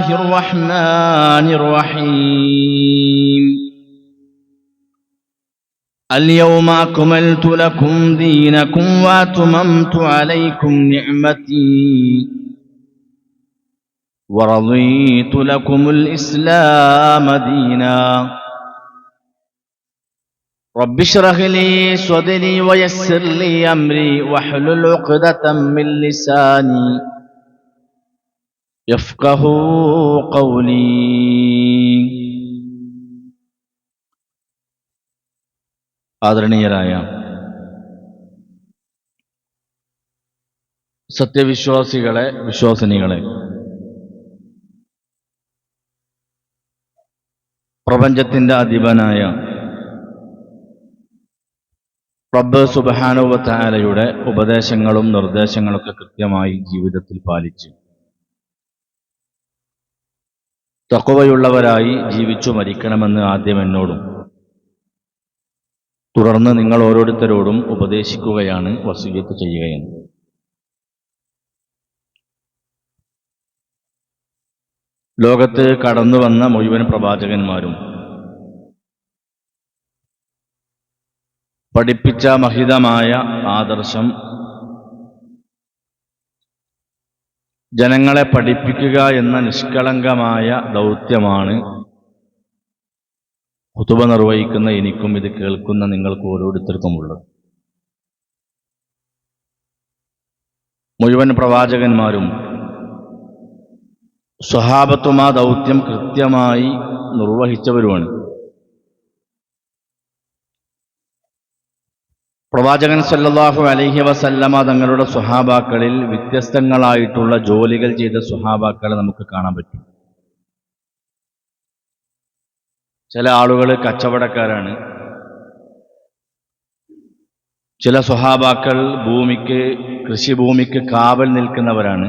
الله الرحمن الرحيم. اليوم أكملت لكم دينكم وأتممت عليكم نعمتي. ورضيت لكم الإسلام دينا. رب اشرح لي صدري ويسر لي أمري واحلل عقدة من لساني. يفقه قولي ആദരണീയരായ സത്യവിശ്വാസികളെ വിശ്വാസിനികളെ പ്രപഞ്ചത്തിന്റെ അധിപനായ റബ്ബ് സുബാനുവത്തായാലയുടെ ഉപദേശങ്ങളും നിർദ്ദേശങ്ങളൊക്കെ കൃത്യമായി ജീവിതത്തിൽ പാലിച്ച് തക്കവയുള്ളവരായി ജീവിച്ചു മരിക്കണമെന്ന് ആദ്യം എന്നോടും തുടർന്ന് നിങ്ങൾ ഓരോരുത്തരോടും ഉപദേശിക്കുകയാണ് വസീയത്ത് ചെയ്യുകയാണ്. ലോകത്ത് കടന്നു വന്ന മുഴുവൻ പ്രവാചകന്മാരും പഠിപ്പിച്ച മഹിതമായ ആദർശം ജനങ്ങളെ പഠിപ്പിക്കുക എന്ന നിഷ്കളങ്കമായ ദൗത്യമാണ് കുത്തുബ നിർവഹിക്കുന്ന എനിക്കും ഇത് കേൾക്കുന്ന നിങ്ങൾക്ക് ഓരോരുത്തർക്കുമുള്ളത് മുഴുവൻ പ്രവാചകന്മാരും സ്വഹാബത്തും ആ ദൗത്യം കൃത്യമായി നിർവഹിച്ചവരുമാണ്. പ്രവാചകൻ സല്ലാഹു അലഹി വസല്ലമ തങ്ങളുടെ സ്വഹാബാക്കളിൽ വ്യത്യസ്തങ്ങളായിട്ടുള്ള ജോലികൾ ചെയ്ത സ്വഹാബാക്കളെ നമുക്ക് കാണാൻ പറ്റും. ചില ആളുകൾ കച്ചവടക്കാരാണ്. ചില സ്വഹാബാക്കൾ ഭൂമിക്ക് കൃഷിഭൂമിക്ക് കാവൽ നിൽക്കുന്നവരാണ്.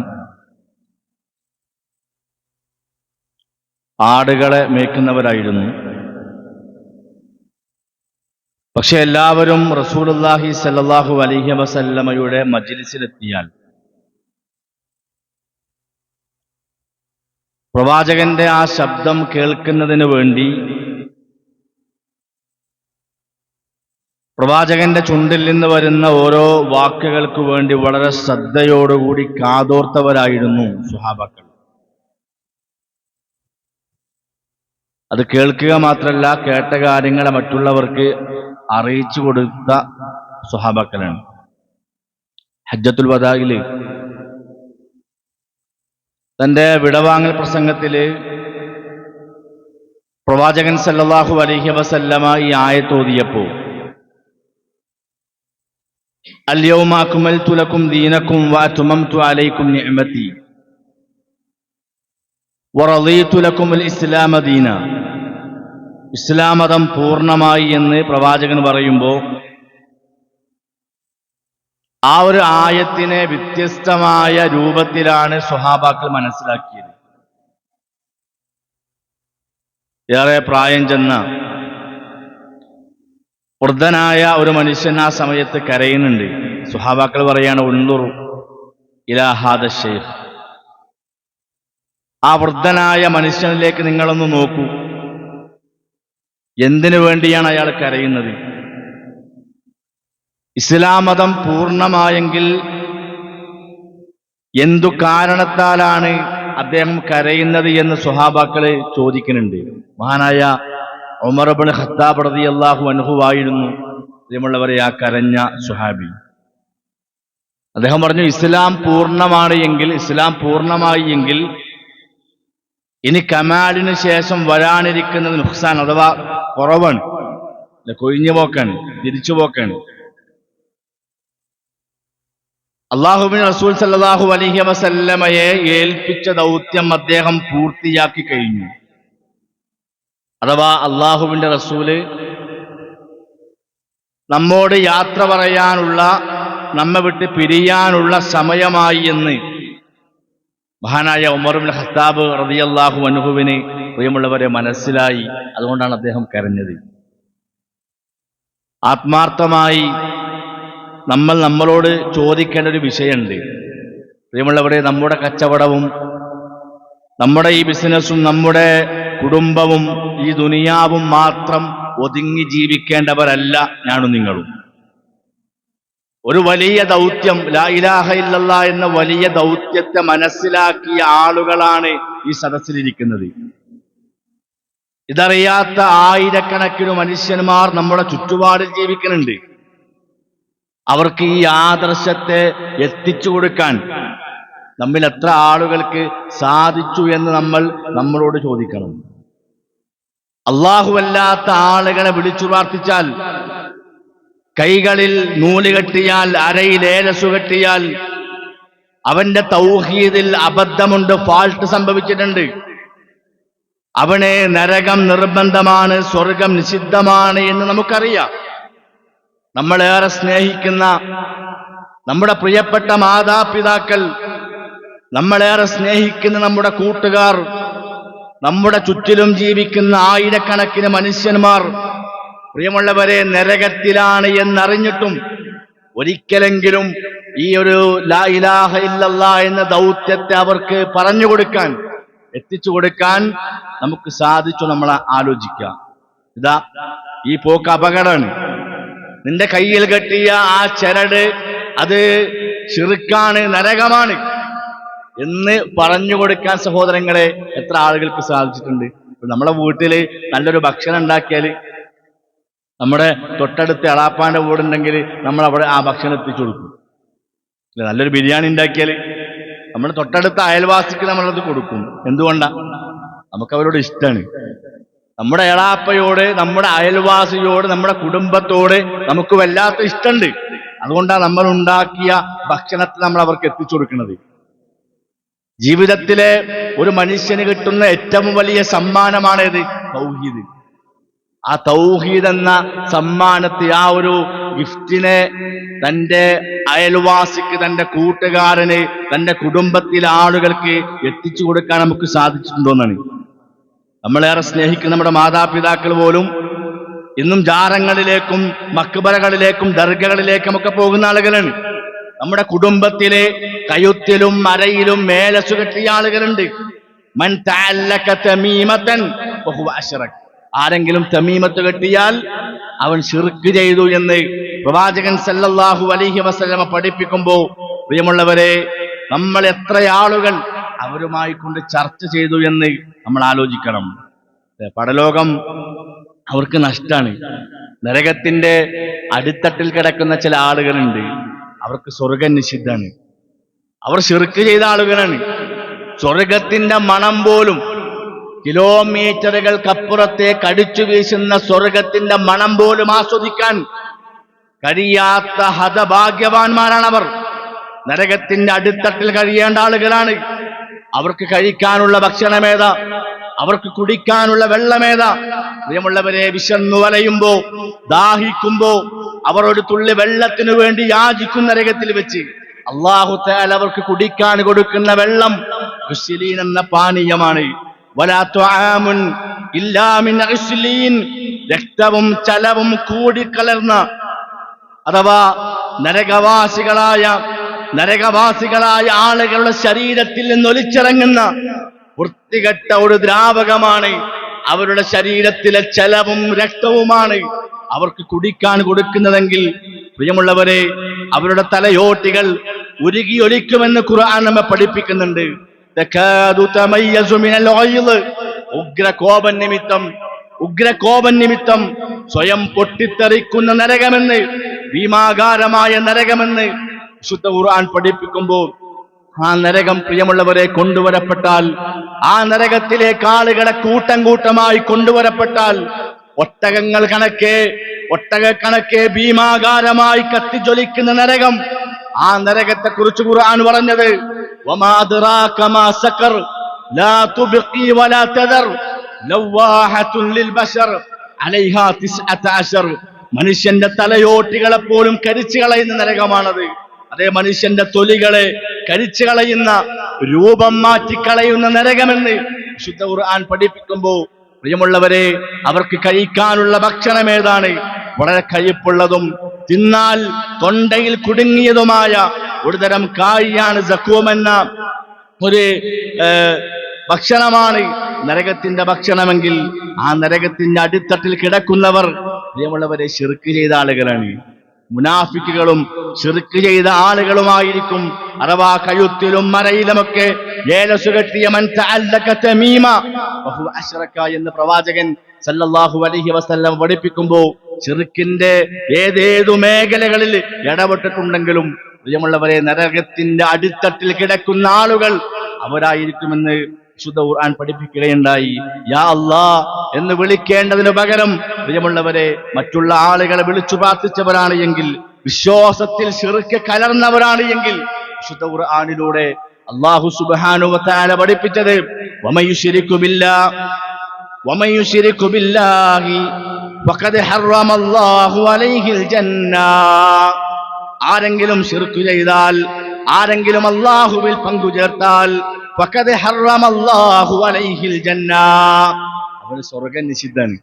ആടുകളെ മേയ്ക്കുന്നവരായിരുന്നു. പക്ഷെ എല്ലാവരും റസൂലുല്ലാഹി സല്ലാഹു അലഹി വസല്ലമയുടെ മജ്ലിസിലെത്തിയാൽ പ്രവാചകന്റെ ആ ശബ്ദം കേൾക്കുന്നതിന് വേണ്ടി പ്രവാചകന്റെ ചുണ്ടിൽ നിന്ന് വരുന്ന ഓരോ വാക്കുകൾക്ക് വേണ്ടി വളരെ ശ്രദ്ധയോടുകൂടി കാതോർത്തവരായിരുന്നു സുഹാബാക്കൾ. അത് കേൾക്കുക മാത്രമല്ല കേട്ട കാര്യങ്ങളെ മറ്റുള്ളവർക്ക് അറിയിച്ചു കൊടുത്ത സ്വഹാബാക്കളാണ്. ഹജ്ജത്തുൽ വദാഗിൽ തന്റെ വിടവാങ്ങൽ പ്രസംഗത്തിൽ പ്രവാചകൻ സല്ലാഹു അലഹി വസല്ലമ ഈ ആയത്തോതിയപ്പോ അല്യവുമാക്കുമൽ തുലക്കും ദീനക്കും വാ തുമം അലൈക്കും നിഅമത്തി ലക്കും ഇസ്ലാമ ദീന ഇസ്ലാം മതം പൂർണമായി എന്ന് പ്രവാചകൻ പറയുമ്പോൾ ആ ഒരു ആയത്തിനെ വ്യത്യസ്തമായ രൂപത്തിലാണ് സ്വഹാബാക്കൾ മനസ്സിലാക്കിയത്. ഏറെ പ്രായം ചെന്ന വൃദ്ധനായ ഒരു മനുഷ്യൻ ആ സമയത്ത് കരയുന്നുണ്ട്. സുഹാബാക്കൾ പറയാണ് ഉണ്ണുറു ഇലാഹാദ ഷെയ്ഖ് ആ വൃദ്ധനായ മനുഷ്യനിലേക്ക് നിങ്ങളൊന്ന് നോക്കൂ. എന്തിനു വേണ്ടിയാണ് അയാൾ കരയുന്നത്? ഇസ്ലാം മതം പൂർണമായെങ്കിൽ എന്തു കാരണത്താലാണ് അദ്ദേഹം കരയുന്നത് എന്ന് സുഹാബാക്കൾ ചോദിക്കുന്നുണ്ട്. മഹാനായ ഉമർബിൻ ഖത്താബ് റതി അള്ളാഹു അനുഭവായിരുന്നു പ്രിയമുള്ളവരെ ആ കരഞ്ഞ സുഹാബി അദ്ദേഹം പറഞ്ഞു ഇസ്ലാം പൂർണമാണ് എങ്കിൽ ഇസ്ലാം പൂർണമായി എങ്കിൽ ഇനി കമാലിന് ശേഷം വരാനിരിക്കുന്നത് നുഹ്സാൻ അഥവാ കുറവാണ് കൊഴിഞ്ഞു പോക്കാണ് തിരിച്ചു പോക്കാണ് അള്ളാഹുബിൻ റസൂൽ സല്ലാഹു അലഹി വസല്ലമയെ ഏൽപ്പിച്ച ദൗത്യം അദ്ദേഹം പൂർത്തിയാക്കി കഴിഞ്ഞു. അഥവാ അള്ളാഹുവിന്റെ റസൂൽ നമ്മോട് യാത്ര പറയാനുള്ള നമ്മെ വിട്ട് പിരിയാനുള്ള സമയമായി എന്ന് മഹാനായ ഉമറുബിൻ ഹത്താബ് റതിയല്ലാഹു അനുഹുവിന് പ്രിയമുള്ളവരെ മനസ്സിലായി. അതുകൊണ്ടാണ് അദ്ദേഹം കരഞ്ഞത്. ആത്മാർത്ഥമായി നമ്മൾ നമ്മളോട് ചോദിക്കേണ്ട ഒരു വിഷയമുണ്ട്. പ്രിയമുള്ളവരെ നമ്മുടെ കച്ചവടവും നമ്മുടെ ഈ ബിസിനസ്സും നമ്മുടെ കുടുംബവും ഈ ദുനിയാവും മാത്രം ഒതുങ്ങി ജീവിക്കേണ്ടവരല്ല ഞാനും നിങ്ങളും. ഒരു വലിയ ദൗത്യം ലാ ഇലാഹ ഇല്ലല്ലാ എന്ന വലിയ ദൗത്യത്തെ മനസ്സിലാക്കിയ ആളുകളാണ് ഈ സദസ്സിലിരിക്കുന്നത്. ഇതറിയാത്ത ആയിരക്കണക്കിന് മനുഷ്യന്മാർ നമ്മുടെ ചുറ്റുപാടിൽ ജീവിക്കുന്നുണ്ട്. അവർക്ക് ഈ ആദർശത്തെ എത്തിച്ചു കൊടുക്കാൻ നമ്മിൽ എത്ര ആളുകൾക്ക് സാധിച്ചു എന്ന് നമ്മൾ നമ്മളോട് ചോദിക്കണം. അള്ളാഹുവല്ലാത്ത ആളുകളെ വിളിച്ചു പ്രാർത്ഥിച്ചാൽ കൈകളിൽ നൂൽ കെട്ടിയാൽ അരയിൽ ഏലസു കെട്ടിയാൽ അവന്റെ തൗഹീദിൽ അബദ്ധമുണ്ട് ഫാൾട്ട് സംഭവിച്ചിട്ടുണ്ട്. അവനെ നരകം നിർബന്ധമാണ് സ്വർഗം നിഷിദ്ധമാണ് എന്ന് നമുക്കറിയാം. നമ്മളേറെ സ്നേഹിക്കുന്ന നമ്മുടെ പ്രിയപ്പെട്ട മാതാപിതാക്കൾ നമ്മളേറെ സ്നേഹിക്കുന്ന നമ്മുടെ കൂട്ടുകാർ നമ്മുടെ ചുറ്റിലും ജീവിക്കുന്ന ആയിരക്കണക്കിന് മനുഷ്യന്മാർ പ്രിയമുള്ളവരെ നരകത്തിലാണ് എന്നറിഞ്ഞിട്ടും ഒരിക്കലെങ്കിലും ഈ ഒരു ലാ ഇലാഹ ഇല്ലല്ലാ എന്ന ദൗത്യത്തെ അവർക്ക് പറഞ്ഞു കൊടുക്കാൻ എത്തിച്ചു കൊടുക്കാൻ നമുക്ക് സാധിച്ചു നമ്മൾ ആലോചിക്കാം. ഇതാ ഈ പോക്ക് അപകടമാണ്. നിന്റെ കയ്യിൽ കെട്ടിയ ആ ചരട് അത് ചെറുക്കാണ് നരകമാണ് എന്ന് പറഞ്ഞു കൊടുക്കാൻ സഹോദരങ്ങളെ എത്ര ആളുകൾക്ക് സാധിച്ചിട്ടുണ്ട്. നമ്മളെ വീട്ടിൽ നല്ലൊരു ഭക്ഷണം ഉണ്ടാക്കിയാൽ നമ്മുടെ തൊട്ടടുത്ത് എളാപ്പാന്റെ വീടുണ്ടെങ്കിൽ നമ്മൾ അവിടെ ആ ഭക്ഷണം എത്തിച്ചു കൊടുക്കും. അല്ലെ? നല്ലൊരു ബിരിയാണി ഉണ്ടാക്കിയാൽ നമ്മൾ തൊട്ടടുത്ത അയൽവാസിക്ക് നമ്മളത് കൊടുക്കും. എന്തുകൊണ്ടാ? നമുക്ക് അവരോട് ഇഷ്ടമാണ് നമ്മുടെ എളാപ്പയോട് നമ്മുടെ അയൽവാസിയോട് നമ്മുടെ കുടുംബത്തോട് നമുക്ക് വല്ലാത്ത ഇഷ്ടമുണ്ട് അതുകൊണ്ടാണ് നമ്മൾ ഉണ്ടാക്കിയ ഭക്ഷണത്തെ നമ്മൾ അവർക്ക് എത്തിച്ചു കൊടുക്കുന്നത്. ജീവിതത്തിലെ ഒരു മനുഷ്യന് കിട്ടുന്ന ഏറ്റവും വലിയ സമ്മാനമാണേത്? തൗഹീദ്. ആ തൗഹീദ് എന്ന സമ്മാനത്തെ ആ ഒരു ഗിഫ്റ്റിനെ തന്റെ അയൽവാസിക്ക് തന്റെ കൂട്ടുകാരന് തന്റെ കുടുംബത്തിലെ ആളുകൾക്ക് എത്തിച്ചു കൊടുക്കാൻ നമുക്ക് സാധിച്ചിട്ടുണ്ടോന്നാണ്. നമ്മളേറെ സ്നേഹിക്കുന്ന നമ്മുടെ മാതാപിതാക്കൾ പോലും ഇന്നും ജാരങ്ങളിലേക്കും മക്ബറകളിലേക്കും ദർഗകളിലേക്കും ഒക്കെ പോകുന്ന ആളുകളാണ്. നമ്മുടെ കുടുംബത്തിലെ കയുത്തിലും മരയിലും മേലസുകെട്ടിയ ആളുകളുണ്ട്. മൻ തഅല്ലക മീമത്തൻ വഹുവ അശ്റക്. ആരെങ്കിലും തമീമത്ത് കെട്ടിയാൽ അവൻ ഷിർക്ക് ചെയ്തു എന്ന് പ്രവാചകൻ സല്ലല്ലാഹു അലൈഹി വസല്ലമ പഠിപ്പിക്കുമ്പോൾ പ്രിയമുള്ളവരെ നമ്മൾ എത്ര ആളുകൾ അവരുമായി കൊണ്ട് ചർച്ച ചെയ്തു എന്ന് നമ്മൾ ആലോചിക്കണം. പടലോകം അവർക്ക് നഷ്ടമാണ് നരകത്തിന്റെ അടിത്തട്ടിൽ കിടക്കുന്ന ചില ആളുകളുണ്ട്. അവർക്ക് സ്വർഗം നിഷിദ്ധാണ് അവർ ഷിർക്ക് ചെയ്ത ആളുകളാണ്. സ്വർഗത്തിന്റെ മണം പോലും കിലോമീറ്ററുകൾക്കപ്പുറത്തേക്ക് അടിച്ചു വീശുന്ന സ്വർഗത്തിന്റെ മണം പോലും ആസ്വദിക്കാൻ കഴിയാത്ത ഹതഭാഗ്യവാന്മാരാണ് അവർ നരകത്തിന്റെ അടിത്തട്ടിൽ കഴിയേണ്ട ആളുകളാണ്. അവർക്ക് കഴിക്കാനുള്ള ഭക്ഷണമേത? അവർക്ക് കുടിക്കാനുള്ള വെള്ളമേത? പ്രിയമുള്ളവരെ വിശന്നു വലയുമ്പോ ദാഹിക്കുമ്പോ അവർ ഒരു തുള്ളി വെള്ളത്തിനു വേണ്ടി യാചിക്കുന്ന നരകത്തിൽ വെച്ച്. അള്ളാഹു താൽ അവർക്ക് കുടിക്കാൻ കൊടുക്കുന്ന വെള്ളം എന്ന പാനീയമാണ്. രക്തവും ചലവും കൂടിക്കലർന്ന അഥവാ നരകവാസികളായ നരകവാസികളായ ആളുകളുടെ ശരീരത്തിൽ നിന്ന് ഒലിച്ചിറങ്ങുന്ന വൃത്തികെട്ട ഒരു ദ്രാവകമാണ് അവരുടെ ശരീരത്തിലെ ചലവും രക്തവുമാണ് അവർക്ക് കുടിക്കാൻ കൊടുക്കുന്നതെങ്കിൽ. പ്രിയമുള്ളവരെ അവരുടെ തലയോട്ടികൾ ഉരുകിയൊലിക്കുമെന്ന് ഖുർആൻ നമ്മെ പഠിപ്പിക്കുന്നുണ്ട്. തകാദു തമയ്യസു മിനൽ ഗൈൾ. ഉഗ്രകോപം നിമിത്തം ഉഗ്രകോപൻ നിമിത്തം സ്വയം പൊട്ടിത്തെറിക്കുന്ന നരകമെന്ന് ഭീമാകാരമായ നരകമെന്ന് ശുദ്ധ ഖുർആൻ പഠിപ്പിക്കുമ്പോൾ ആ നരകം പ്രിയമുള്ളവരെ കൊണ്ടുവരപ്പെട്ടാൽ ആ നരകത്തിലേക്ക് ആളുകളെ കൂട്ടം കൂട്ടമായി കൊണ്ടുവരപ്പെട്ടാൽ ഒട്ടകങ്ങൾ കണക്കെ ഒട്ടക കണക്കെ ഭീമാകാരമായി കത്തിജ്വലിക്കുന്ന നരകം ആ നരകത്തെ കുറിച്ച് ഖുർആൻ പറഞ്ഞത് മനുഷ്യന്റെ തലയോട്ടികളെ പോലും കരിച്ചു കളയുന്ന നരകമാണത്. അതേ മനുഷ്യന്റെ തൊലികളെ കരിച്ചു കളയുന്ന രൂപം മാറ്റിക്കളയുന്ന നരകമെന്ന് വിശുദ്ധ ഖുർആൻ പഠിപ്പിക്കുമ്പോൾ പ്രിയമുള്ളവരെ അവർക്ക് കഴിക്കാനുള്ള ഭക്ഷണം ഏതാണ്? വളരെ കഴിപ്പുള്ളതും തിന്നാൽ തൊണ്ടയിൽ കുടുങ്ങിയതുമായ ഒരുതരം കായിയാണ് സക്കൂമെന്ന ഒരു ഏ, ഭക്ഷണമാണ്. നരകത്തിന്റെ ഭക്ഷണമെങ്കിൽ ആ നരകത്തിന്റെ അടിത്തട്ടിൽ കിടക്കുന്നവർ പ്രിയമുള്ളവരെ ശിർക്ക് ചെയ്ത ആളുകളാണ്. മുനാഫിക്കുകളും ചെറുക്ക് ചെയ്ത ആളുകളുമായിരിക്കും അഥവാ കഴുത്തിലും മരയിലുമൊക്കെ ഏലസു കെട്ടിയ മൻ തഅല്ലക തമീമ. വഹുവ അശ്റക എന്ന് പ്രവാചകൻ സല്ലല്ലാഹു അലൈഹി വസല്ലം പഠിപ്പിക്കുമ്പോൾ ചെറുക്കിന്റെ ഏതേതു മേഖലകളിൽ ഇടപെട്ടിട്ടുണ്ടെങ്കിലും പ്രിയമുള്ളവരെ നരകത്തിന്റെ അടിത്തട്ടിൽ കിടക്കുന്ന ആളുകൾ അവരായിരിക്കുമെന്ന് ശുദ്ധ ഖുർആൻ പഠിപ്പിക്കുകയുണ്ടായി. യാ അല്ലാ എന്ന് വിളിക്കേണ്ടതിന് പകരം പ്രിയമുള്ളവരെ മറ്റുള്ള ആളുകളെ വിളിച്ചു പ്രാർത്ഥിച്ചവരാണ് എങ്കിൽ വിശ്വാസത്തിൽ ശിർക്ക് കലർന്നവരാണ് എങ്കിൽ ശുദ്ധ ഖുർആനിലൂടെ അള്ളാഹു തആല പഠിപ്പിച്ചത് വമയുശ്രിക്കു ബില്ലാ വമയുശ്രിക്കു ബില്ലാഹി ഫഖദ് ഹറമല്ലാഹു അലൈഹിൽ ജന്ന. ആരെങ്കിലും ശിർക്ക് ചെയ്താൽ ആരെങ്കിലും അള്ളാഹുവിൽ പങ്കു ചേർത്താൽ ഫഖദ് ഹറമല്ലാഹു അലൈഹിൽ ജന്ന. അവന് സ്വർഗം നിഷിദ്ധാണ്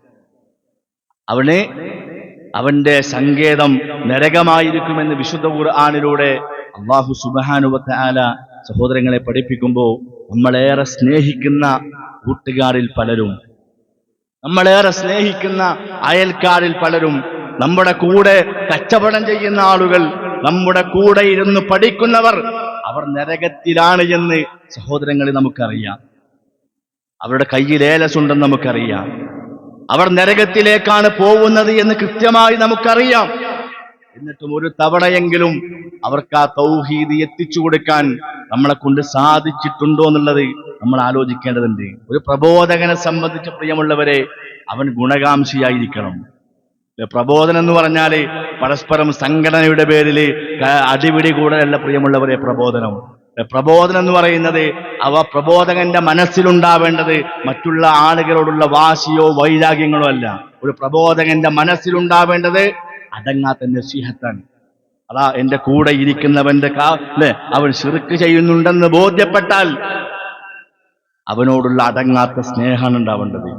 അവന് അവന്റെ സങ്കേതം നരകമായിരിക്കുമെന്ന് വിശുദ്ധ ഖുർആാനിലൂടെ അള്ളാഹു സുബാനുവത്ത സഹോദരങ്ങളെ പഠിപ്പിക്കുമ്പോൾ നമ്മളേറെ സ്നേഹിക്കുന്ന കൂട്ടുകാരിൽ പലരും നമ്മളേറെ സ്നേഹിക്കുന്ന അയൽക്കാരിൽ പലരും നമ്മുടെ കൂടെ കച്ചവടം ചെയ്യുന്ന ആളുകൾ നമ്മുടെ കൂടെ ഇരുന്ന് പഠിക്കുന്നവർ അവർ നരകത്തിലാണ് എന്ന് സഹോദരങ്ങളെ നമുക്കറിയാം. അവരുടെ കയ്യിൽ ഏലസുണ്ടെന്ന് നമുക്കറിയാം. അവർ നരകത്തിലേക്കാണ് പോകുന്നത് എന്ന് കൃത്യമായി നമുക്കറിയാം. എന്നിട്ടും ഒരു തവണയെങ്കിലും അവർക്ക് ആ തൗഹീദ് എത്തിച്ചു കൊടുക്കാൻ നമ്മളെ കൊണ്ട് സാധിച്ചിട്ടുണ്ടോ എന്നുള്ളത് നമ്മൾ ആലോചിക്കേണ്ടതുണ്ട്. ഒരു പ്രബോധകനെ സംബന്ധിച്ച് പ്രിയമുള്ളവരെ അവൻ ഗുണകാംക്ഷിയായിരിക്കണം. പ്രബോധനം എന്ന് പറഞ്ഞാൽ പരസ്പരം സംഘടനയുടെ പേരിൽ അടിപിടി കൂടലല്ല പ്രിയമുള്ളവരെ പ്രബോധനം. പ്രബോധനം എന്ന് പറയുന്നത് അവ പ്രബോധകന്റെ മനസ്സിലുണ്ടാവേണ്ടത് മറ്റുള്ള ആളുകളോടുള്ള വാശിയോ വൈരാഗ്യങ്ങളോ അല്ല. ഒരു പ്രബോധകന്റെ മനസ്സിലുണ്ടാവേണ്ടത് അടങ്ങാത്ത നസീഹത്താണ് അതാ എന്റെ കൂടെ ഇരിക്കുന്നവന്റെ കാ അല്ലെ? അവൻ ശിർക്ക് ചെയ്യുന്നുണ്ടെന്ന് ബോധ്യപ്പെട്ടാൽ അവനോടുള്ള അടങ്ങാത്ത സ്നേഹമാണ് ഉണ്ടാവേണ്ടത്.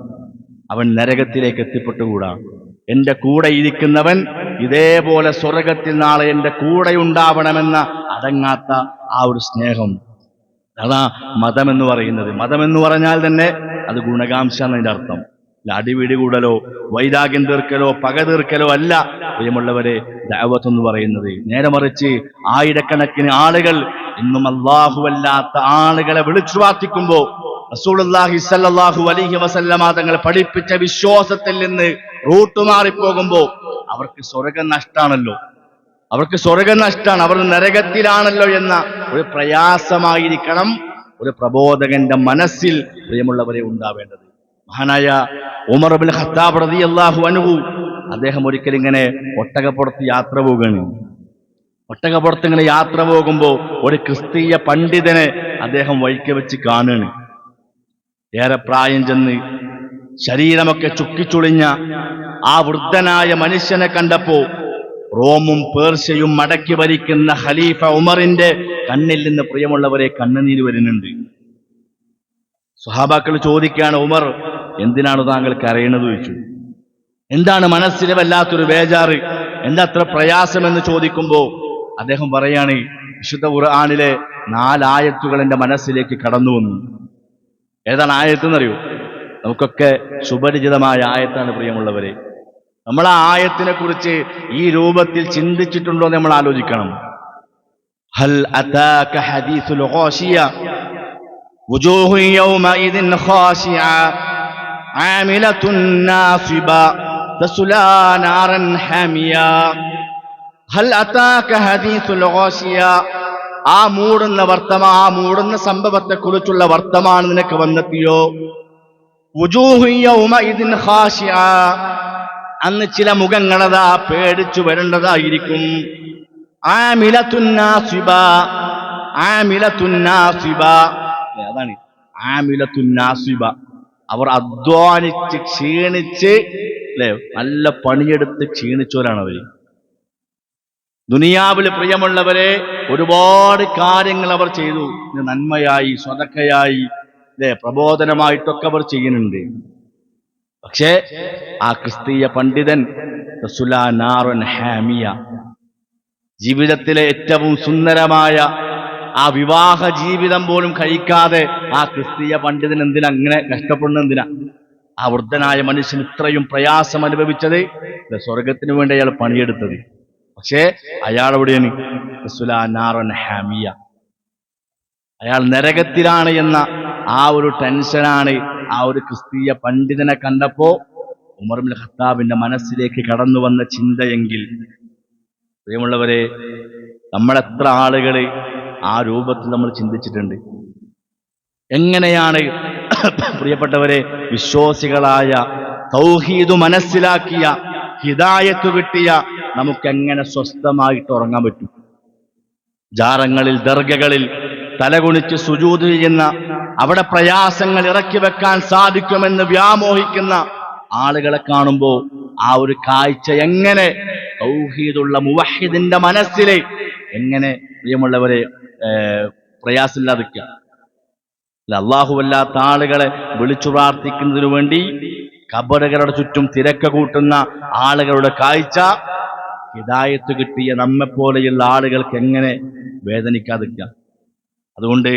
അവൻ നരകത്തിലേക്ക് എത്തിപ്പെട്ടുകൂടാ. എന്റെ കൂടെ ഇരിക്കുന്നവൻ ഇതേപോലെ സ്വർഗത്തിൽ നാളെ എന്റെ കൂടെ ഉണ്ടാവണമെന്ന അടങ്ങാത്ത ആ ഒരു സ്നേഹം. അതാ മതമെന്ന് പറയുന്നത്. മതമെന്ന് പറഞ്ഞാൽ തന്നെ അത് ഗുണകാംക്ഷ എന്നതിന്റെ അർത്ഥം. അടിപിടി കൂടലോ വൈരാഗ്യം തീർക്കലോ പക തീർക്കലോ അല്ല പ്രിയമുള്ളവരെ ദാവത്ത് എന്ന് പറയുന്നത്. നേരെ മറിച്ച് ആയിരക്കണക്കിന് ആളുകൾ ഇന്നും അള്ളാഹുവല്ലാത്ത ആളുകളെ വിളിച്ചു പ്രാർത്ഥിക്കുമ്പോ സല്ലല്ലാഹു അലൈഹി വസല്ലമ തങ്ങൾ പഠിപ്പിച്ച വിശ്വാസത്തിൽ നിന്ന് റൂട്ട് മാറിപ്പോകുമ്പോ അവർക്ക് സ്വർഗം നഷ്ടാണല്ലോ. അവർക്ക് സ്വർഗം നഷ്ടാണ്. അവർ നരകത്തിലാണല്ലോ എന്ന ഒരു പ്രയാസമായിരിക്കണം ഒരു പ്രബോധകന്റെ മനസ്സിൽ പ്രിയമുള്ളവരെ ഉണ്ടാവേണ്ടത്. മഹാനായ ഉമർ ബിൻ ഖത്താബ് റളിയല്ലാഹു അൻഹു അദ്ദേഹം ഒരിക്കൽ ഇങ്ങനെ ഒട്ടകപ്പുറത്ത് യാത്ര പോവുകയാണ് ഒട്ടകപ്പുറത്ത് ഇങ്ങനെ യാത്ര പോകുമ്പോൾ ഒരു ക്രിസ്തീയ പണ്ഡിതനെ അദ്ദേഹം വഴിക്ക് വെച്ച് കാണുകയാണ് ഏറെ പ്രായം ചെന്ന് ശരീരമൊക്കെ ചുക്കിച്ചുളിഞ്ഞ ആ വൃദ്ധനായ മനുഷ്യനെ കണ്ടപ്പോ റോമും പേർഷ്യയും മടക്കി ഭരിക്കുന്ന ഖലീഫ ഉമറിന്റെ കണ്ണിൽ നിന്ന് പ്രിയമുള്ളവരെ കണ്ണുനീര് വരുന്നുണ്ട്. സ്വഹാബാക്കൾ ചോദിക്കുകയാണ് ഉമർ എന്തിനാണ് താങ്കൾ കരയണത്? ചോദിച്ചു. എന്താണ് മനസ്സിലെ വല്ലാത്തൊരു ബേജാറ്? എന്താ അത്ര പ്രയാസമെന്ന് ചോദിക്കുമ്പോൾ അദ്ദേഹം പറയാണ് വിശുദ്ധ ഖുർആാനിലെ നാലായത്തുകൾ എന്റെ മനസ്സിലേക്ക് കടന്നു വന്നു. ഏതാണ് ആയത്ത് എന്നറിയോ നമുക്കൊക്കെ സുപരിചിതമായ ആയത്താണ് പ്രിയമുള്ളവരെ നമ്മൾ ആ ആയത്തിനെ കുറിച്ച് ഈ രൂപത്തിൽ ചിന്തിച്ചിട്ടുണ്ടോ എന്ന് നമ്മൾ ആലോചിക്കണം ഹൽ അതാക ഹദീസുൽ ഖാശിയ وجوه يومئذ خاشعة عاملة ناصبة تسلى نارا حامية هل أتاك حديث الغاشية ആ മൂടുന്ന വർത്തമാ ആ മൂടുന്ന സംഭവത്തെ കുറിച്ചുള്ള വർത്തമാനം നിനക്ക് വന്നെത്തിയോ. അന്ന് ചില മുഖങ്ങളതാ പേടിച്ചു വരേണ്ടതായിരിക്കും. ആമിലത്തുന്നാസിബ ആമിലത്തുൻ നാസിബ. ഏ, അതാണ്. ആമിലത്തുന്നാസിബ അവർ അധ്വാനിച്ച് ക്ഷീണിച്ച് അല്ലെ? നല്ല പണിയെടുത്ത് ക്ഷീണിച്ചവരാണ് അവർ ദുനിയാവിൽ പ്രിയമുള്ളവരെ ഒരുപാട് കാര്യങ്ങൾ അവർ ചെയ്തു. നന്മയായി സ്വതക്കയായി അല്ലെ പ്രബോധനമായിട്ടൊക്കെ അവർ ചെയ്യുന്നുണ്ട്. പക്ഷേ ആ ക്രിസ്തീയ പണ്ഡിതൻ നാറൻ ഹാമിയ ജീവിതത്തിലെ ഏറ്റവും സുന്ദരമായ ആ വിവാഹ ജീവിതം പോലും കഴിക്കാതെ ആ ക്രിസ്തീയ പണ്ഡിതൻ എന്തിനാ അങ്ങനെ കഷ്ടപ്പെടുന്ന എന്തിനാ? ആ വൃദ്ധനായ മനുഷ്യൻ ഇത്രയും പ്രയാസം അനുഭവിച്ചത് സ്വർഗത്തിന് വേണ്ടി അയാൾ പണിയെടുത്തത്. പക്ഷേ അയാൾ എവിടെയാണ് ഹാമിയ. അയാൾ നരകത്തിലാണ് എന്ന ആ ഒരു ടെൻഷനാണ് ആ ഒരു ക്രിസ്തീയ പണ്ഡിതനെ കണ്ടപ്പോ ഉമർബിൻ ഖത്താബിന്റെ മനസ്സിലേക്ക് കടന്നു വന്ന ചിന്തയെങ്കിൽ പ്രിയമുള്ളവരെ നമ്മളെത്ര ആളുകൾ ആ രൂപത്തിൽ നമ്മൾ ചിന്തിച്ചിട്ടുണ്ട്. എങ്ങനെയാണ് പ്രിയപ്പെട്ടവരെ വിശ്വാസികളായ തൗഹീദ് മനസ്സിലാക്കിയ ഹിദായത്ത് കിട്ടിയ നമുക്കെങ്ങനെ സ്വസ്ഥമായിട്ട് ഉറങ്ങാൻ പറ്റും? ജാറങ്ങളിൽ ദർഗകളിൽ തലകുണിച്ച് സുജൂത് ചെയ്യുന്ന അവിടെ പ്രയാസങ്ങൾ ഇറക്കി വെക്കാൻ സാധിക്കുമെന്ന് വ്യാമോഹിക്കുന്ന ആളുകളെ കാണുമ്പോൾ ആ ഒരു കാഴ്ച എങ്ങനെ തൗഹീദുള്ള മുവഹിദിന്റെ മനസ്സിലെ എങ്ങനെ പ്രിയമുള്ളവരെ പ്രയാസമില്ലാതിരിക്കുക അള്ളാഹുവല്ലാത്ത ആളുകളെ വിളിച്ചു പ്രാർത്ഥിക്കുന്നതിനു വേണ്ടി കബറുകളുടെ ചുറ്റും തിരക്ക് കൂട്ടുന്ന ആളുകളുടെ കാഴ്ച ഹിദായത്ത് കിട്ടിയ നമ്മെപ്പോലെയുള്ള ആളുകൾക്ക് എങ്ങനെ വേദനിക്കാതിരിക്കാം? അതുകൊണ്ട്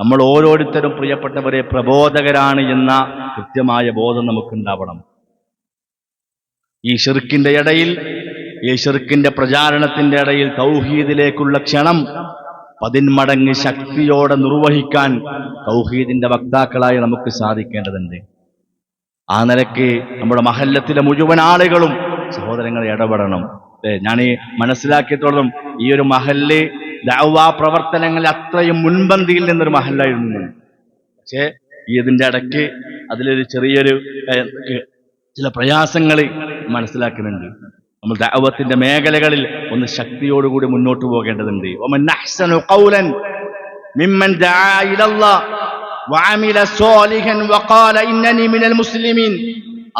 നമ്മൾ ഓരോരുത്തരും പ്രിയപ്പെട്ടവരെ പ്രബോധകരാണ് എന്ന കൃത്യമായ ബോധം നമുക്കുണ്ടാവണം. ഈ ഷിർക്കിന്റെ ഇടയിൽ ഈ ഷിർക്കിന്റെ പ്രചാരണത്തിന്റെ ഇടയിൽ തൗഹീദിലേക്കുള്ള ക്ഷണം പതിന്മടങ്ങ് ശക്തിയോടെ നിർവഹിക്കാൻ തൗഹീദിന്റെ വക്താക്കളായി നമുക്ക് സാധിക്കേണ്ടതുണ്ട്. ആ നിലയ്ക്ക് നമ്മുടെ മഹല്ലത്തിലെ മുഴുവൻ ആളുകളും സഹോദരങ്ങളെ ഇടപെടണം. ഞാൻ ഈ മനസ്സിലാക്കിയത്തോളം ഈ ഒരു മഹല്ല് ദാവാ പ്രവർത്തനങ്ങളിൽ അത്രയും മുൻപന്തിയിൽ നിന്നൊരു മഹല്ലായിരുന്നു പക്ഷേ ഈ ഇതിന്റെ ഇടയ്ക്ക് അതിലൊരു ചെറിയൊരു ചില പ്രയാസങ്ങൾ മനസ്സിലാക്കുന്നുണ്ട്. നമ്മൾ ദഅവത്തിന്റെ മേഖലകളിൽ ഒന്ന് ശക്തിയോടുകൂടി മുന്നോട്ട് പോകേണ്ടതുണ്ട്.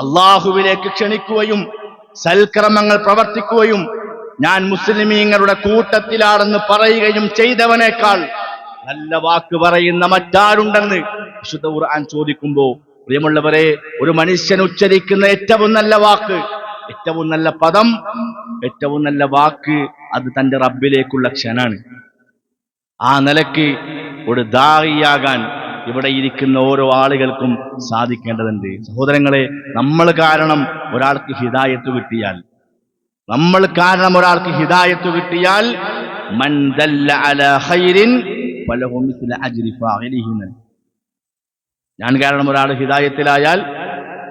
അള്ളാഹുവിലേക്ക് ക്ഷണിക്കുകയും സൽക്രമങ്ങൾ പ്രവർത്തിക്കുകയും ഞാൻ മുസ്ലിമീങ്ങളുടെ കൂട്ടത്തിലാണെന്ന് പറയുകയും ചെയ്തവനേക്കാൾ നല്ല വാക്ക് പറയുന്ന മറ്റാരുണ്ടെന്ന് വിശുദ്ധ ഖുർആൻ ചോദിക്കുമ്പോൾ പ്രിയമുള്ളവരെ ഒരു മനുഷ്യൻ ഉച്ചരിക്കുന്ന ഏറ്റവും നല്ല വാക്ക് ഏറ്റവും നല്ല പദം ഏറ്റവും നല്ല വാക്ക് അത് തന്റെ റബ്ബിലേക്കുള്ള ക്ഷനാണ് ആ നിലയ്ക്ക് ഒരു ദാഹിയാകാൻ ഇവിടെ ഇരിക്കുന്ന ഓരോ ആളുകൾക്കും സാധിക്കേണ്ടതുണ്ട്. സഹോദരങ്ങളെ നമ്മൾ കാരണം ഒരാൾക്ക് ഹിതായത്ത് കിട്ടിയാൽ നമ്മൾ കാരണം ഒരാൾക്ക് ഹിതായത്ത് കിട്ടിയാൽ ഞാൻ കാരണം ഒരാൾ ഹിതായത്തിലായാൽ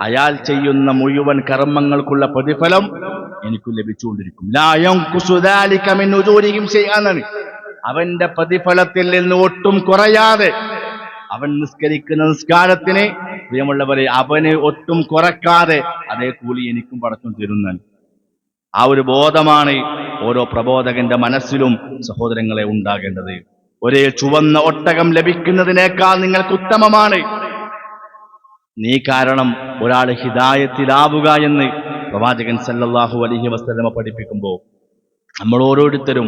അയാൾ ചെയ്യുന്ന മുഴുവൻ കർമ്മങ്ങൾക്കുള്ള പ്രതിഫലം എനിക്ക് ലഭിച്ചുകൊണ്ടിരിക്കും. അവന്റെ പ്രതിഫലത്തിൽ നിന്ന് ഒട്ടും കുറയാതെ അവൻ നിസ്കരിക്കുന്ന നിസ്കാരത്തിന് പ്രിയമുള്ളവരെ അവന് ഒട്ടും കുറക്കാതെ അതേ കൂലി എനിക്കും പടക്കം തരുന്നാണ് ആ ഒരു ബോധമാണ് ഓരോ പ്രബോധകന്റെ മനസ്സിലും സഹോദരങ്ങളെ ഉണ്ടാകേണ്ടത്. ഒരേ ചുവന്ന ഒട്ടകം ലഭിക്കുന്നതിനേക്കാൾ നിങ്ങൾക്ക് ഉത്തമമാണ്. നീ കാരണം ഒരാൾ ഹിതായത്തിലാവുക എന്ന് പ്രവാചകൻ സല്ലല്ലാഹു അലഹി വസ്തമ പഠിപ്പിക്കുമ്പോൾ നമ്മൾ ഓരോരുത്തരും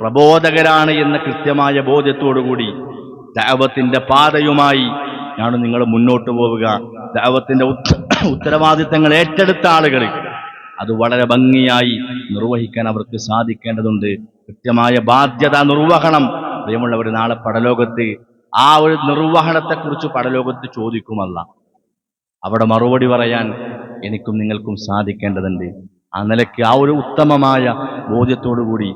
പ്രബോധകരാണ് എന്ന കൃത്യമായ ബോധ്യത്തോടുകൂടി ദൈവത്തിന്റെ പാതയുമായി ഞാൻ നിങ്ങൾ മുന്നോട്ട് പോവുക. ദൈവത്തിന്റെ ഉത്തരവാദിത്തങ്ങൾ ഏറ്റെടുത്ത ആളുകൾ. അത് വളരെ ഭംഗിയായി നിർവഹിക്കാൻ അവർക്ക് സാധിക്കേണ്ടതുണ്ട്. കൃത്യമായ ബാധ്യത നിർവഹണം. പ്രിയമുള്ളവർ നാളെ പടലോകത്ത് ആ ഒരു നിർവഹണത്തെക്കുറിച്ച് പടലോകത്ത് ചോദിക്കുമല്ല. അവിടെ മറുപടി പറയാൻ എനിക്കും നിങ്ങൾക്കും സാധിക്കേണ്ടതുണ്ട്. ആ നിലയ്ക്ക് ആ ഒരു ഉത്തമമായ ബോധ്യത്തോടു കൂടി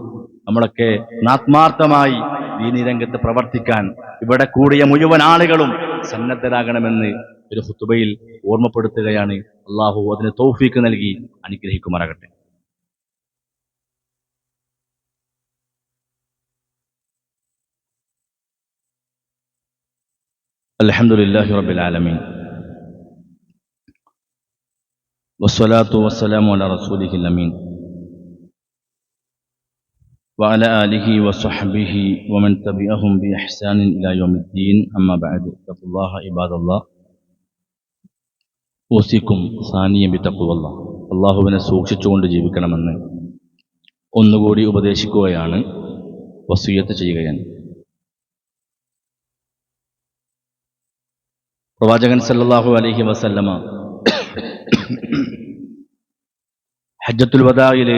നമ്മളൊക്കെ ആത്മാർത്ഥമായി ദീനിരംഗത്ത് പ്രവർത്തിക്കാൻ ഇവിടെ കൂടിയ മുഴുവൻ ആളുകളും സന്നദ്ധരാകണമെന്ന് ഒരു ഹുത്തുബയിൽ ഓർമ്മപ്പെടുത്തുകയാണ് അള്ളാഹു അതിന് തോഫീക്ക് നൽകി അനുഗ്രഹിക്കുമാറാകട്ടെ. അലഹമുല്ലാഹി ആലമീൻ. വസ്സലാത്തു വസ്സലാമു അല റസൂലിഹിൽ അമീൻ. وعلى آله وصحبه ومن تبعهم بإحسان إلى يوم الدين أما بعد اتقوا الله عباد الله ഓസിക്കും സാനിയം ബിത്തക്കുവല്ല അള്ളാഹുവിനെ സൂക്ഷിച്ചുകൊണ്ട് ജീവിക്കണമെന്ന് ഒന്നുകൂടി ഉപദേശിക്കുകയാണ് വസൂയത്ത് ചെയ്യുകയാണ് പ്രവാചകൻ സല്ലല്ലാഹു അലൈഹി വസല്ലമ ഹജ്ജത്തുൽ വദായില്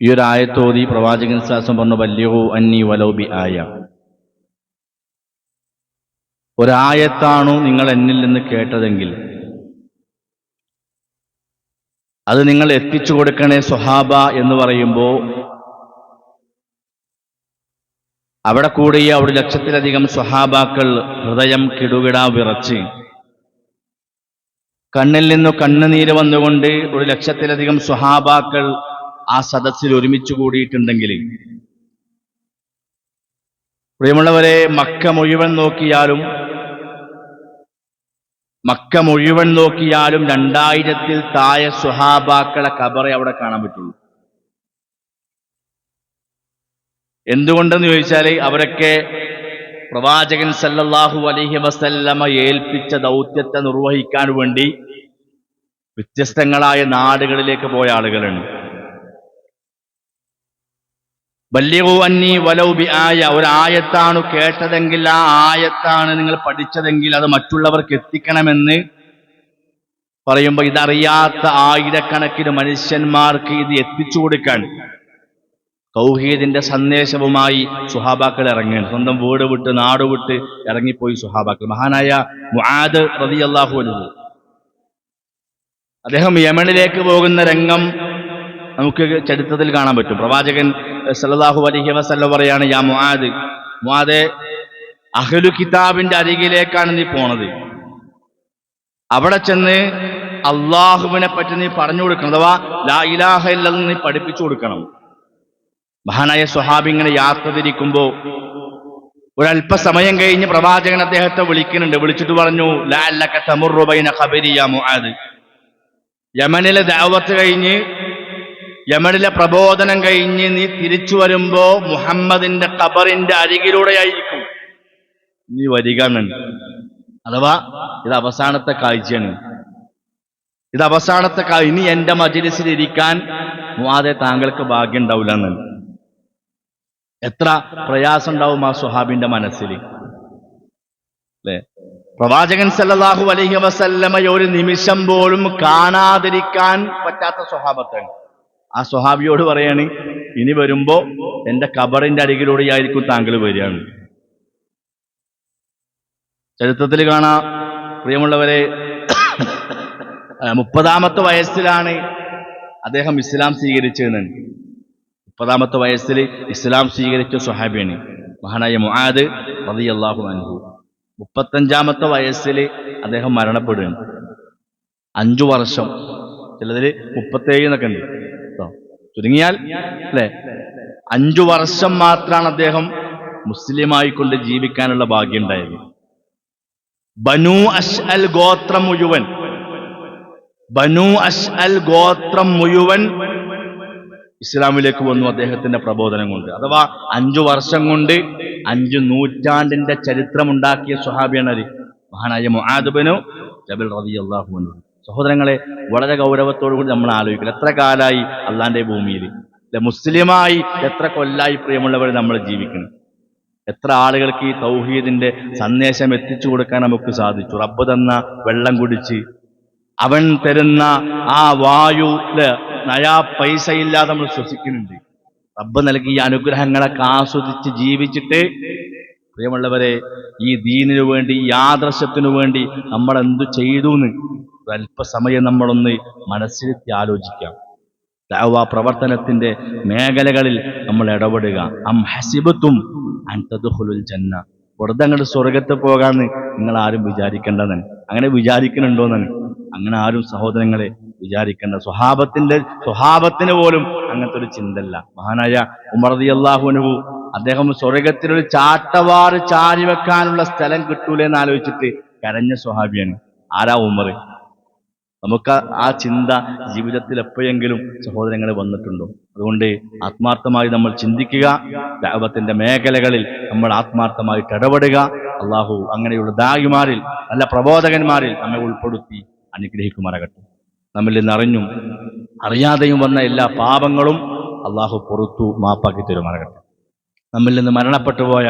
ഈ ഒരു ആയത്തോതി പ്രവാചകൻ ശ്വാസം പറഞ്ഞു വല്യോ അന്നി വലോബി ആയ. ഒരായത്താണോ നിങ്ങൾ എന്നിൽ നിന്ന് കേട്ടതെങ്കിൽ അത് നിങ്ങൾ എത്തിച്ചു കൊടുക്കണേ സ്വഹാബ എന്ന് പറയുമ്പോൾ അവിടെ കൂടിയ ഒരു ലക്ഷത്തിലധികം സ്വഹാബാക്കൾ ഹൃദയം കിടുകിടാ വിറച്ച് കണ്ണിൽ നിന്നു കണ്ണുനീര് വന്നുകൊണ്ട് ഒരു ലക്ഷത്തിലധികം സ്വഹാബാക്കൾ ആ സദസ്സിൽ ഒരുമിച്ച് കൂടിയിട്ടുണ്ടെങ്കിൽ. പ്രിയമുള്ളവരെ മക്ക മുഴുവൻ നോക്കിയാലും മക്ക മുഴുവൻ നോക്കിയാലും രണ്ടായിരത്തിൽ തായ സുഹാബാക്കളെ കബറെ അവിടെ കാണാൻ പറ്റുള്ളൂ. എന്തുകൊണ്ടെന്ന് ചോദിച്ചാൽ അവരൊക്കെ പ്രവാചകൻ സല്ലല്ലാഹു അലൈഹി വസല്ലമ ഏൽപ്പിച്ച ദൗത്യത്തെ നിർവഹിക്കാൻ വേണ്ടി വ്യത്യസ്തങ്ങളായ നാടുകളിലേക്ക് പോയ ആളുകളാണ്. വല്യവു അന്നി വലൗബി ആയ ഒരായത്താണ് കേട്ടതെങ്കിൽ ആ ആയത്താണ് നിങ്ങൾ പഠിച്ചതെങ്കിൽ അത് മറ്റുള്ളവർക്ക് എത്തിക്കണമെന്ന് പറയുമ്പോൾ ഇതറിയാത്ത ആയിരക്കണക്കിന് മനുഷ്യന്മാർക്ക് ഇത് എത്തിച്ചു കൊടുക്കാൻ കൗഹീദിന്റെ സന്ദേശവുമായി സുഹാബാക്കൾ ഇറങ്ങുകയാണ്. സ്വന്തം വീട് വിട്ട് നാട് വിട്ട് ഇറങ്ങിപ്പോയി സുഹാബാക്കൾ. മഹാനായ മുആദ് റളിയല്ലാഹു അൻഹു. അദ്ദേഹം യമനിലേക്ക് പോകുന്ന രംഗം നമുക്ക് ചരിത്രത്തിൽ കാണാൻ പറ്റും. പ്രവാചകൻ സല്ലല്ലാഹു അലഹി വസല്ലം പറയാണ് യാ മുആദ് മുആദെ അഹ്ലു കിതാബിന്റെ അരികിലേക്കാണ് നീ പോണത്. അവിടെ ചെന്ന് അള്ളാഹുവിനെ പറ്റി നീ പറഞ്ഞു കൊടുക്കണം അഥവാ ലാ ഇലാഹ ഇല്ലെന്ന് നീ പഠിപ്പിച്ചു കൊടുക്കണം. മഹാനായ സ്വഹാബി ഇങ്ങനെ യാത്ര തിരിക്കുമ്പോ ഒരല്പസമയം കഴിഞ്ഞ് പ്രവാചകൻ അദ്ദേഹത്തെ വിളിക്കുന്നുണ്ട്. വിളിച്ചിട്ട് പറഞ്ഞു ലാ അല്ല തമുറു ബൈന ഖബരി മുആദ്. യമനിലെ ദാവത്ത് കഴിഞ്ഞ് യമനിലെ പ്രബോധനം കഴിഞ്ഞ് നീ തിരിച്ചു വരുമ്പോ മുഹമ്മദിന്റെ ഖബറിന്റെ അരികിലൂടെയായിരിക്കും. നീ വരിക അഥവാ ഇത് അവസാനത്തെ കാഴ്ചയാണ്. ഇത് അവസാനത്തെ കാഴ്ച ഇനി എന്റെ മജിലിസിൽ ഇരിക്കാൻ മുആദെ താങ്കൾക്ക് ഭാഗ്യം ഉണ്ടാവില്ല എത്ര പ്രയാസം ഉണ്ടാവും ആ സുഹാബിന്റെ മനസ്സിൽ. അല്ലേ? പ്രവാചകൻ സല്ലല്ലാഹു അലൈഹി വസല്ലമയെ ഒരു നിമിഷം പോലും കാണാതിരിക്കാൻ പറ്റാത്ത സ്വഹാബത്താണ്. ആ സ്വഹാബിയോട് പറയാണ് ഇനി വരുമ്പോ എന്റെ കബറിന്റെ അരികിലൂടെയായിരിക്കും താങ്കൾ വരികയാണ്. ചരിത്രത്തിൽ കാണാം പ്രിയമുള്ളവരെ മുപ്പതാമത്തെ വയസ്സിലാണ് അദ്ദേഹം ഇസ്ലാം സ്വീകരിച്ചതെന്ന്. മുപ്പതാമത്തെ വയസ്സിൽ ഇസ്ലാം സ്വീകരിച്ച സ്വഹാബിയാണ് മഹാനായ മുഹാദ് മുആദ് അള്ളാഹു അനുഭവം മുപ്പത്തഞ്ചാമത്തെ വയസ്സിൽ അദ്ദേഹം മരണപ്പെടുകയാണ്. അഞ്ചു വർഷം. ചിലതിൽ മുപ്പത്തേഴ് എന്നൊക്കെ ഉണ്ട്. ചുരുങ്ങിയാൽ അല്ലെ? അഞ്ചു വർഷം മാത്രമാണ് അദ്ദേഹം മുസ്ലിമായിക്കൊണ്ട് ജീവിക്കാനുള്ള ഭാഗ്യം ഉണ്ടായത്. ബനു അഷ് അൽ ഗോത്രം മുഴുവൻ ബനു അഷ് അൽ ഗോത്രം മുഴുവൻ ഇസ്ലാമിലേക്ക് വന്നു അദ്ദേഹത്തിന്റെ പ്രബോധനം കൊണ്ട്. അഥവാ അഞ്ചു വർഷം കൊണ്ട് അഞ്ചു നൂറ്റാണ്ടിന്റെ ചരിത്രമുണ്ടാക്കിയ സ്വഹാബിയാണ് മഹാനായ മുഹാദുബനു ജബൽ റളിയല്ലാഹു അൻഹു. സഹോദരങ്ങളെ വളരെ ഗൗരവത്തോടു കൂടി നമ്മൾ ആലോചിക്കണം. എത്ര കാലമായി അള്ളാന്റെ ഭൂമിയിൽ? മുസ്ലിമായി എത്ര കൊല്ലായി പ്രിയമുള്ളവർ നമ്മൾ ജീവിക്കുന്നു? എത്ര ആളുകൾക്ക് ഈ തൗഹീദിന്റെ സന്ദേശം എത്തിച്ചു കൊടുക്കാൻ നമുക്ക് സാധിച്ചു? റബ്ബ് തന്ന വെള്ളം കുടിച്ച് അവൻ തരുന്ന ആ വായു നയാ പൈസ ഇല്ലാതെ നമ്മൾ ശ്വസിക്കുന്നുണ്ട്. റബ്ബ് നൽകിയ അനുഗ്രഹങ്ങളൊക്കെ ആസ്വദിച്ച് ജീവിച്ചിട്ട് പ്രിയമുള്ളവരെ ഈ ദീനിനു വേണ്ടി ഈ ആദർശത്തിനു വേണ്ടി നമ്മൾ എന്തു ചെയ്തു എന്ന് ഒരല്പസമയം നമ്മളൊന്ന് മനസ്സിലെത്തി ആലോചിക്കാം. ദഅവ പ്രവർത്തനത്തിന്റെ മേഖലകളിൽ നമ്മൾ ഇടപെടുക. അം ഹസിബത്തും ജന്ന. വെറുതെ അങ്ങോട്ട് സ്വർഗത്ത് പോകാന്ന് നിങ്ങൾ ആരും വിചാരിക്കേണ്ടതൻ അങ്ങനെ വിചാരിക്കുന്നുണ്ടോന്നാണ്. അങ്ങനെ ആരും സഹോദരങ്ങളെ വിചാരിക്കേണ്ട. സ്വഹാബത്തിന്റെ സ്വഭാവത്തിന് പോലും അങ്ങനത്തെ ഒരു ചിന്തല്ല മഹാനായ ഉമർ അള്ളാഹുനഹു അദ്ദേഹം സ്വർഗത്തിലൊരു ചാട്ടവാറ് ചാരി വെക്കാനുള്ള സ്ഥലം കിട്ടൂലെന്ന് ആലോചിച്ചിട്ട് കരഞ്ഞ സ്വഹാബിയാണ്. ആരാ ഉമർ നമുക്ക് ആ- ചിന്ത ജീവിതത്തിൽ എപ്പോഴെങ്കിലും സഹോദരങ്ങൾ വന്നിട്ടുണ്ടോ? അതുകൊണ്ട് ആത്മാർത്ഥമായി നമ്മൾ ചിന്തിക്കുക ദൈവത്തിന്റെ മേഖലകളിൽ നമ്മൾ ആത്മാർത്ഥമായിട്ട് ഇടപെടുക അള്ളാഹു അങ്ങനെയുള്ള ദായിമാരിൽ നല്ല പ്രബോധകന്മാരിൽ നമ്മെ ഉൾപ്പെടുത്തി അനുഗ്രഹിക്കുമാറാകട്ടെ. നമ്മിൽ നിന്ന് അറിഞ്ഞും അറിയാതെയും വന്ന എല്ലാ പാപങ്ങളും അള്ളാഹു പുറത്തു മാപ്പാക്കി തരുമാറാകട്ടെ. നമ്മിൽ നിന്ന് മരണപ്പെട്ടു പോയ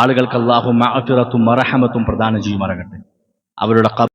ആളുകൾക്ക് അള്ളാഹു മാഫിറത്തും മറഹമത്തും പ്രദാനം ചെയ്യുമാറാകട്ടെ. അവരുടെ